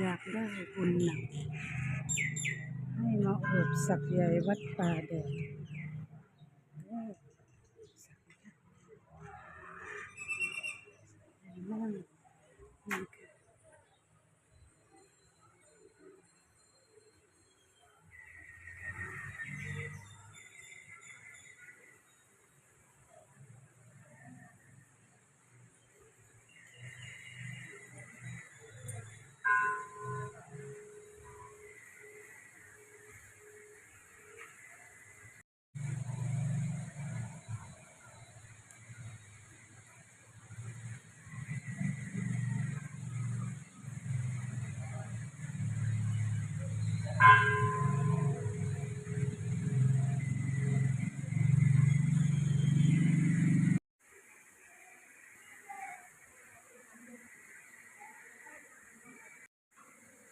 อยากได้บุญหนักให้มาอบสักใหญ่วัดป่าแดด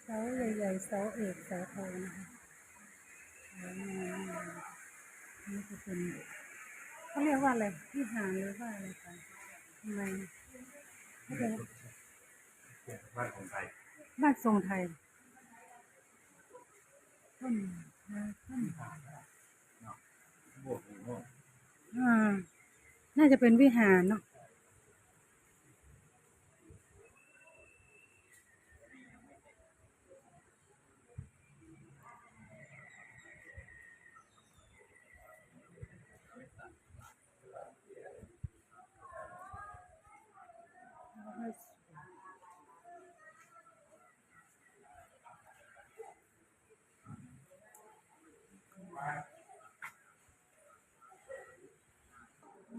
เสาใหญ่ๆเสาเอกเสาโทนะคะสวยงามนี่ก็เป็นเขาเรียกว่าอะไรวิหารหรือว่าอะไรกันทำไมเขาเรียกว่าบ้านของไทยบ้านทรงไทยต้นนะต้นบวกหนึ่งโม่อ่าน่าจะเป็นวิหารเนาะ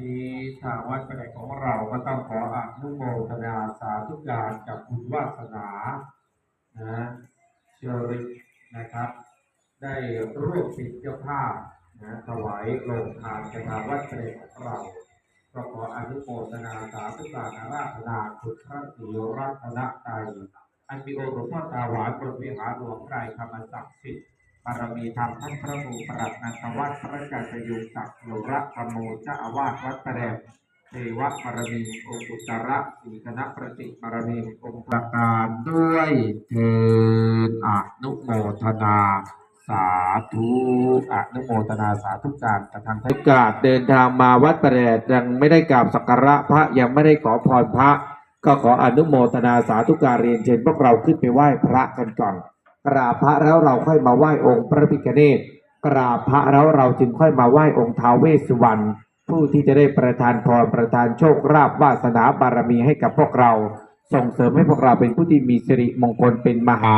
อ่าปฏิทางวัดประเดของเราก็ต้องขออนุโมทนาสาธุการกับบุญวาสนานะเชอริกนะครับ ได้ร่วมเป็นเจ้าภาพนะถวายโรงทานกระทางวัดประเดของเราก็ขออนุโมทนาสาธุการาราธนาคุณพระสิรัตนตรัยอันมีองค์หลวงพ่อตาหวานบนวิหารหลวงไพรคำศักดิ์สิทธิ์ารมีธรรมท่านพระครูปรัตนันทวัฒน์พระอาจายุตักโยระธรรมโมเจ้าอาวาสวัดประแดงเทวบารมีองค์อุตระสีคณะประติบารมีองค์ประการด้วยเทินอนุโมทนา สาธุอนุโมทนาสาธุการกระทางทุกกาสเดินทางมาวัดประแดดยังไม่ได้กราบสักการะพระยังไม่ได้ขอพรพระ ก็ขออนุโมทนาสาธุการเรียนเชิญพวกเราขึ้นไปไหว้พระกันก่อน กราบพระแล้วเราค่อยมาไหว้องค์พระพิฆเนศกราบพระแล้วเราจึงค่อยมาไหว้องค์ท้าวเวสสุวรรณผู้ที่จะได้ประทานพรประทานโชคลาภวาสนาบารมีให้กับพวกเรา ส่งเสริมให้พวกเราเป็นผู้ที่มีสิริมงคลเป็นมหา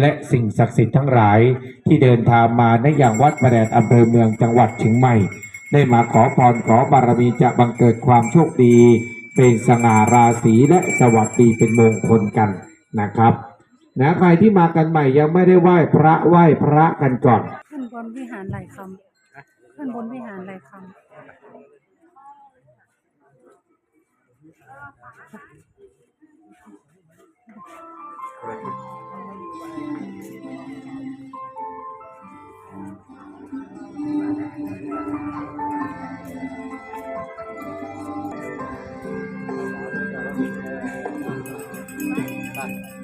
และสิ่งศักดิ์สิทธิ์ทั้งหลาย ที่เดินทางมาในอย่างวัดประแดดอำเภอเมืองจังหวัดเชียงใหม่ ได้มาขอพรขอบารมีจะบังเกิดความโชคดี เป็นสง่าราศีและสวัสดีเป็นมงคลกันนะครับ นะใครที่มากันใหม่ยังไม่ได้ไหว้พระไหว้พระกันก่อน ขึ้นบนวิหารหลายคำขึ้นบนวิหารหลายคำ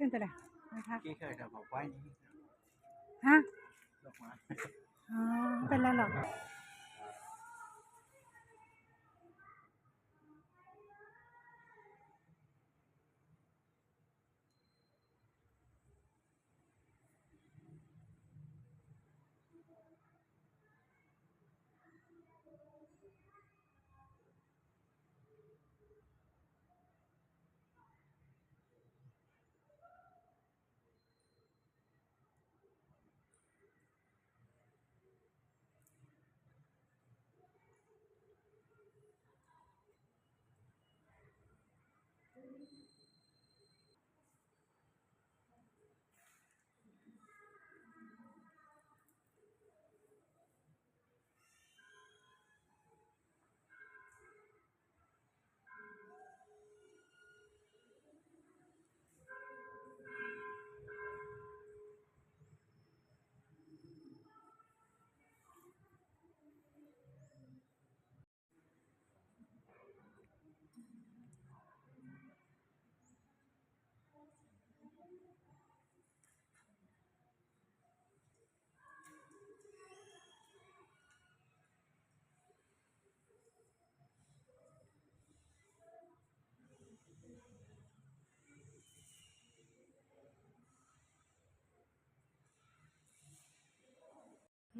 ขึ้นไปเลยนะคะกี่เคยแต่บอกไว้นี่ฮะ ดอกไม้ อ๋อไม่เป็นไรหรอก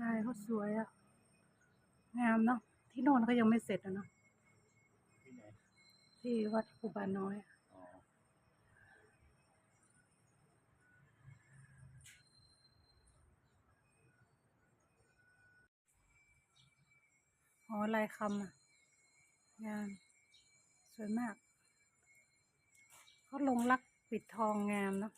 ลายเขาสวยอะงามเนาะที่โน่นก็ยังไม่เสร็จอะเนาะที่ไหนที่วัดครูบาน้อยอะอ๋ออ๋อลายคำอะงามสวยมากเขาลงรักปิดทองงามเนาะ